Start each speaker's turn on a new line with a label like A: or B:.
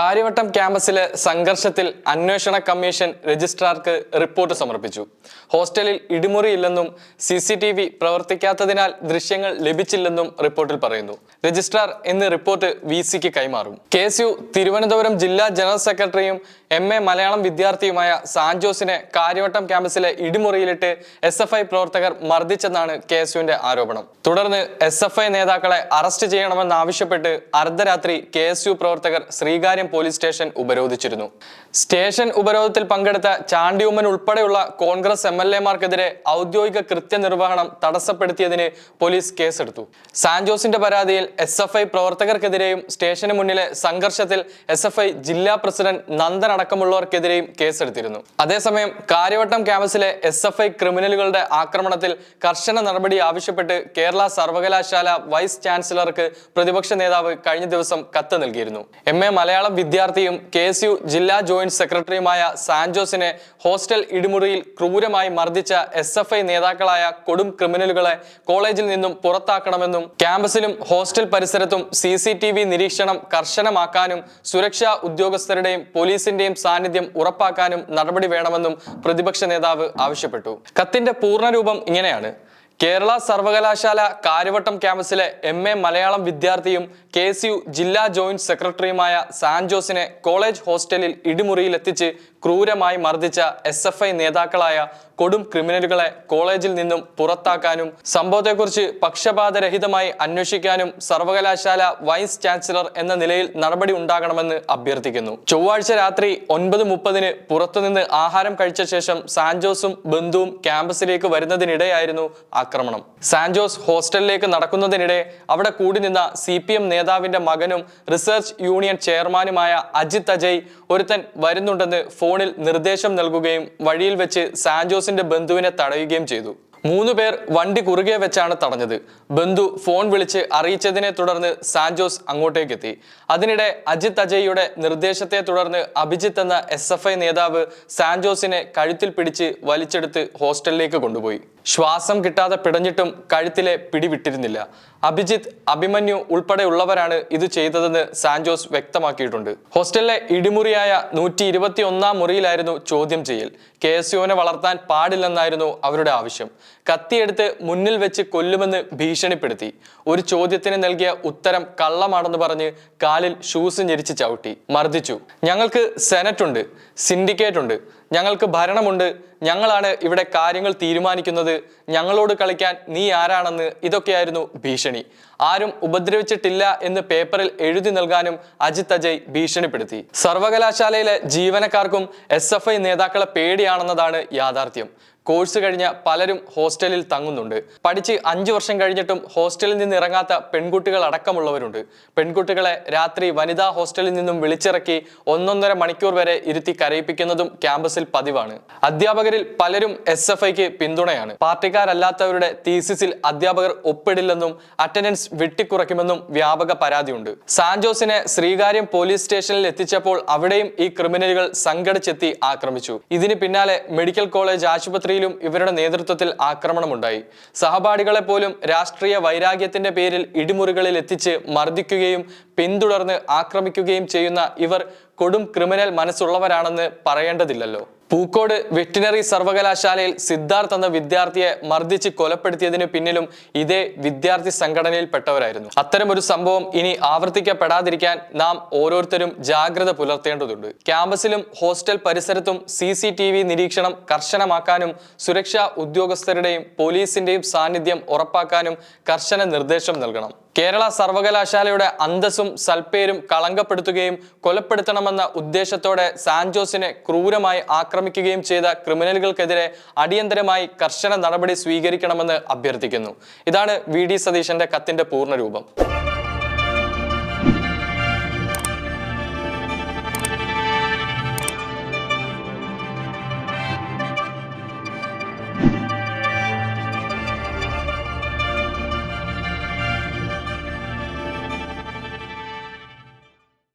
A: കാര്യവട്ടം ക്യാമ്പസിലെ സംഘർഷത്തിൽ അന്വേഷണ commission രജിസ്ട്രാർക്ക് report സമർപ്പിച്ചു. ഹോസ്റ്റലിൽ ഇടിമുറിയില്ലെന്നും സി സി ടി വി പ്രവർത്തിക്കാത്തതിനാൽ ദൃശ്യങ്ങൾ ലഭിച്ചില്ലെന്നും റിപ്പോർട്ടിൽ പറയുന്നു. രജിസ്ട്രാർ ഇന്ന് റിപ്പോർട്ട് വി സിക്ക് കൈമാറും. കെ തിരുവനന്തപുരം ജില്ലാ ജനറൽ സെക്രട്ടറിയും എം എ മലയാളം വിദ്യാർത്ഥിയുമായ സാൻജോസിനെ കാര്യവട്ടം ക്യാമ്പസിലെ ഇടിമുറിയിലിട്ട് എസ് എഫ് ഐ പ്രവർത്തകർ മർദ്ദിച്ചെന്നാണ് കെ എസ് യുവിന്റെ ആരോപണം. തുടർന്ന് എസ് എഫ് ഐ നേതാക്കളെ അറസ്റ്റ് ചെയ്യണമെന്നാവശ്യപ്പെട്ട് അർദ്ധരാത്രി കെ പ്രവർത്തകർ ശ്രീകാര്യം പോലീസ് സ്റ്റേഷൻ ഉപരോധിച്ചിരുന്നു. സ്റ്റേഷൻ ഉപരോധത്തിൽ പങ്കെടുത്ത ചാണ്ടിയുമ്മൻ ഉൾപ്പെടെയുള്ള കോൺഗ്രസ് എം എൽ എമാർക്കെതിരെ ഔദ്യോഗിക കൃത്യനിർവഹണം തടസ്സപ്പെടുത്തിയതിന് പോലീസ് കേസെടുത്തു. സാൻജോസിന്റെ പരാതിയിൽ എസ് എഫ് ഐ പ്രവർത്തകർക്കെതിരെയും സ്റ്റേഷന് മുന്നിലെ സംഘർഷത്തിൽ എസ് എഫ് ഐ ജില്ലാ പ്രസിഡന്റ് നന്ദൻ അടക്കമുള്ളവർക്കെതിരെയും കേസെടുത്തിരുന്നു. അതേസമയം കാര്യവട്ടം ക്യാമ്പസിലെ എസ് എഫ് ഐ ക്രിമിനലുകളുടെ ആക്രമണത്തിൽ കർശന നടപടി ആവശ്യപ്പെട്ട് കേരള സർവകലാശാല വൈസ് ചാൻസലർക്ക് പ്രതിപക്ഷ നേതാവ് കഴിഞ്ഞ ദിവസം കത്ത് നൽകിയിരുന്നു. എം എ മലയാളം വിദ്യാർത്ഥിയും കെ ജില്ലാ ജോയിന്റ് സെക്രട്ടറിയുമായ സാൻജോസിനെ ഹോസ്റ്റൽ ഇടിമുറിയിൽ ക്രൂരമായി മർദ്ദിച്ച എസ് എഫ് ഐ നേതാക്കളായ കൊടും ക്രിമിനലുകളെ കോളേജിൽ നിന്നും പുറത്താക്കണമെന്നും ക്യാമ്പസിലും ഹോസ്റ്റൽ പരിസരത്തും സി സി ടി വി നിരീക്ഷണം കർശനമാക്കാനും സുരക്ഷാ ഉദ്യോഗസ്ഥരുടെയും പോലീസിന്റെയും സാന്നിധ്യം ഉറപ്പാക്കാനും നടപടി വേണമെന്നും പ്രതിപക്ഷ നേതാവ് ആവശ്യപ്പെട്ടു. കത്തിന്റെ പൂർണരൂപം ഇങ്ങനെയാണ്. കേരള സർവകലാശാല കാര്യവട്ടം ക്യാമ്പസിലെ എം എ മലയാളം വിദ്യാർത്ഥിയും കെ എസ് യു ജില്ലാ ജോയിന്റ് സെക്രട്ടറിയുമായ സാൻജോസിനെ കോളേജ് ഹോസ്റ്റലിൽ ഇടിമുറിയിലെത്തിച്ച് ക്രൂരമായി മർദ്ദിച്ച എസ് എഫ് ഐ നേതാക്കളായ കൊടും ക്രിമിനലുകളെ കോളേജിൽ നിന്നും പുറത്താക്കാനും സംഭവത്തെക്കുറിച്ച് പക്ഷപാതരഹിതമായി അന്വേഷിക്കാനും സർവകലാശാല വൈസ് ചാൻസലർ എന്ന നിലയിൽ നടപടി ഉണ്ടാകണമെന്ന് അഭ്യർത്ഥിക്കുന്നു. ചൊവ്വാഴ്ച രാത്രി ഒൻപത് മുപ്പതിന് പുറത്തുനിന്ന് ആഹാരം കഴിച്ച ശേഷം സാൻജോസും ബന്ധുവും ക്യാമ്പസിലേക്ക് വരുന്നതിനിടെയായിരുന്നു ആക്രമണം. സാൻജോസ് ഹോസ്റ്റലിലേക്ക് നടക്കുന്നതിനിടെ അവിടെ കൂടി നിന്ന സി പി എം നേതാവിന്റെ മകനും റിസർച്ച് യൂണിയൻ ചെയർമാനുമായ അജിത് അജയ് ഒരുത്തൻ വരുന്നുണ്ടെന്ന് ഫോണിൽ നിർദ്ദേശം നൽകുകയും വഴിയിൽ വെച്ച് സാൻജോസിന്റെ ബന്ധുവിനെ തടയുകയും ചെയ്തു. മൂന്നു പേർ വണ്ടി കുറുകെ വെച്ചാണ് തടഞ്ഞത്. ബന്ധു ഫോൺ വിളിച്ച് അറിയിച്ചതിനെ തുടർന്ന് സാൻജോസ് അങ്ങോട്ടേക്ക് എത്തി അതിനിടെ അജിത് അജയ്യുടെ നിർദ്ദേശത്തെ തുടർന്ന് അഭിജിത്ത് എന്ന എസ് എഫ് ഐ നേതാവ് സാൻജോസിനെ കഴുത്തിൽ പിടിച്ച് വലിച്ചെടുത്ത് ഹോസ്റ്റലിലേക്ക് കൊണ്ടുപോയി. ശ്വാസം കിട്ടാതെ പിടഞ്ഞിട്ടും കഴുത്തിലെ പിടിവിട്ടിരുന്നില്ല. അഭിജിത്ത് അഭിമന്യു ഉൾപ്പെടെയുള്ളവരാണ് ഇത് ചെയ്തതെന്ന് സാൻജോസ് വ്യക്തമാക്കിയിട്ടുണ്ട്. ഹോസ്റ്റലിലെ ഇടിമുറിയായ നൂറ്റി ഇരുപത്തി ഒന്നാം മുറിയിലായിരുന്നു ചോദ്യം ചെയ്യൽ. കെ എസ് യുവിനെ വളർത്താൻ പാടില്ലെന്നായിരുന്നു അവരുടെ ആവശ്യം. കത്തിയെടുത്ത് മുന്നിൽ വെച്ച് കൊല്ലുമെന്ന് ഭീഷണിപ്പെടുത്തി. ഒരു ചോദ്യത്തിന് നൽകിയ ഉത്തരം കള്ളമാണെന്ന് പറഞ്ഞ് കാലിൽ ഷൂസ് ഞെരിച്ച് ചവിട്ടി. മർദ്ദിച്ചു. ഞങ്ങൾക്ക് സെനറ്റ് ഉണ്ട് സിൻഡിക്കേറ്റ് ഉണ്ട്. ഞങ്ങൾക്ക് ഭരണമുണ്ട്. ഞങ്ങളാണ് ഇവിടെ കാര്യങ്ങൾ തീരുമാനിക്കുന്നത്. ഞങ്ങളോട് കളിക്കാൻ നീ ആരാണെന്ന് ഇതൊക്കെയായിരുന്നു ഭീഷണി. ആരും ഉപദ്രവിച്ചിട്ടില്ല എന്ന് പേപ്പറിൽ എഴുതി നൽകാനും അജിത് അജയ് ഭീഷണിപ്പെടുത്തി. സർവകലാശാലയിലെ ജീവനക്കാർക്കും എസ് നേതാക്കളെ പേടിയാണെന്നതാണ് യാഥാർത്ഥ്യം. കോഴ്സ് കഴിഞ്ഞ പലരും ഹോസ്റ്റലിൽ തങ്ങുന്നുണ്ട്. പഠിച്ച് അഞ്ചു വർഷം കഴിഞ്ഞിട്ടും ഹോസ്റ്റലിൽ നിന്ന് ഇറങ്ങാത്ത പെൺകുട്ടികൾ അടക്കമുള്ളവരുണ്ട്. പെൺകുട്ടികളെ രാത്രി വനിതാ ഹോസ്റ്റലിൽ നിന്നും വിളിച്ചിറക്കി ഒന്നൊന്നര മണിക്കൂർ വരെ ഇരുത്തി കരയിപ്പിക്കുന്നതും ക്യാമ്പസിൽ പതിവാണ്. അധ്യാപകരിൽ പലരും എസ് എഫ് ഐക്ക് പിന്തുണയാണ്. പാർട്ടിക്കാരല്ലാത്തവരുടെ തീസിസിൽ അധ്യാപകർ ഒപ്പിടില്ലെന്നും അറ്റൻഡൻസ് വെട്ടിക്കുറയ്ക്കുമെന്നും വ്യാപക പരാതിയുണ്ട്. സാൻജോസിനെ ശ്രീകാര്യം പോലീസ് സ്റ്റേഷനിൽ എത്തിച്ചപ്പോൾ അവിടെയും ഈ ക്രിമിനലുകൾ സംഘടിച്ചെത്തി ആക്രമിച്ചു. ഇതിന് പിന്നാലെ മെഡിക്കൽ കോളേജ് ആശുപത്രിയിലും ഇവരുടെ നേതൃത്വത്തിൽ ആക്രമണമുണ്ടായി. സഹപാഠികളെ പോലും രാഷ്ട്രീയ വൈരാഗ്യത്തിന്റെ പേരിൽ ഇടിമുറികളിൽ എത്തിച്ച് മർദ്ദിക്കുകയും പിന്തുടർന്ന് ആക്രമിക്കുകയും ചെയ്യുന്ന ഇവർ കൊടും ക്രിമിനൽ മനസ്സുള്ളവരാണെന്ന് പറയേണ്ടതില്ലല്ലോ. പൂക്കോട് വെറ്റിനറി സർവകലാശാലയിൽ സിദ്ധാർത്ഥ് എന്ന വിദ്യാർത്ഥിയെ മർദ്ദിച്ച് കൊലപ്പെടുത്തിയതിനു പിന്നിലും ഇതേ വിദ്യാർത്ഥി സംഘടനയിൽ സംഘടനയിൽപ്പെട്ടവരായിരുന്നു. അത്തരമൊരു സംഭവം ഇനി ആവർത്തിക്കപ്പെടാതിരിക്കാൻ നാം ഓരോരുത്തരും ജാഗ്രത പുലർത്തേണ്ടതുണ്ട്. ക്യാമ്പസിലും ഹോസ്റ്റൽ പരിസരത്തും സി സി ടി വി നിരീക്ഷണം കർശനമാക്കാനും സുരക്ഷാ ഉദ്യോഗസ്ഥരുടെയും പോലീസിന്റെയും സാന്നിധ്യം ഉറപ്പാക്കാനും കർശന നിർദ്ദേശം നൽകണം. കേരള സർവകലാശാലയുടെ അന്തസ്സും സൽപ്പേരും കളങ്കപ്പെടുത്തുകയും കൊലപ്പെടുത്തണമെന്ന ഉദ്ദേശത്തോടെ സാൻജോസിനെ ക്രൂരമായി ആക്രമിക്കുകയും ചെയ്ത ക്രിമിനലുകൾക്കെതിരെ അടിയന്തരമായി കർശന നടപടി സ്വീകരിക്കണമെന്ന് അഭ്യർത്ഥിക്കുന്നു. ഇതാണ് വി ഡി സതീശന്റെ കത്തിന്റെ പൂർണരൂപം